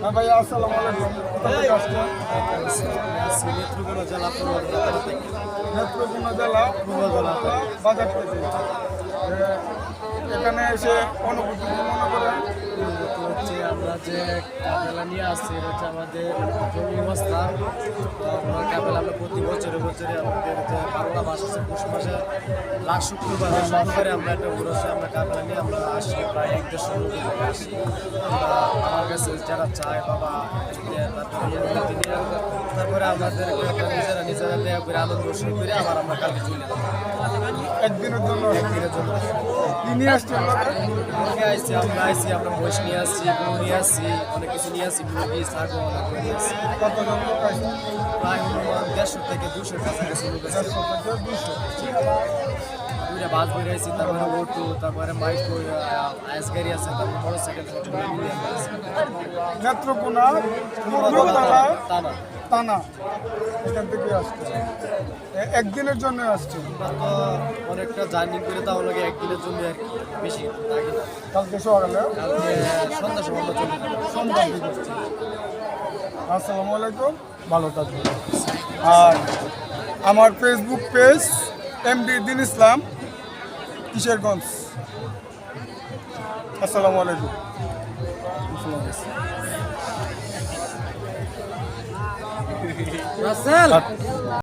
হ্যাঁ ভাই আসসালামু জেলা পূর্ব জেলা বাজার এখানে এসে অনুভূতি মনে করেন হচ্ছে আমরা যে কাপেলা নিয়ে আসছি এটা হচ্ছে আমাদের জমি অবস্থা। আমরা কাপেলা আমরা প্রতি বছরে বছরে আমাদের যে বাংলা মাস আছে পৌষ মাসে লাখ শুক্রবারে শুক্রবারে আমরা একটা উড়সে আমরা কাপেলা নিয়ে আমরা আসি প্রায় এক দেড়শো লোক আসি। আমার কাছে যারা চায় বাবা তারপরে আমাদের নিজেরা নিজেরা দেয়া করে আনন্দ করে আবার আমরা কালকে চলে একদিনের জন্য। একদিনের জন্য। কি নিয়ে আসছেন? লোকে মুরগি আইসি আমরা আইসি আমরা মহিষ নিয়ে আসছি গরু নিয়ে আসছি অনেক কিছু নিয়ে আসছি মুরগি ছাগল অনেক নিয়ে আসছি। কতজন লোক আসছে প্রায় অনুমান দেড়শো থেকে দুশোর কাছাকাছি লোক আছে। দুশো দুইটা বাস বের আইসি তারপরে অটো তারপরে আইস গাড়ি আছে তারপরে মোটর সাইকেল আমরা আসছি। নেত্রকোনা তা না এখান থেকে আসছে। একদিনের জন্য আসছে। অনেকটা জার্নি করে তাও লাগে একদিনের জন্য আর কি বেশি কালকে সকালে? সন্ধ্যা সময় আমরা সন্ধ্যা দিকে আসসালামু আলাইকুম। ভালো থাকবেন। আর আমার ফেসবুক পেজ এমডি দিন ইসলাম কিশোরগঞ্জ। আসসালামু আলাইকুম। Marcelo!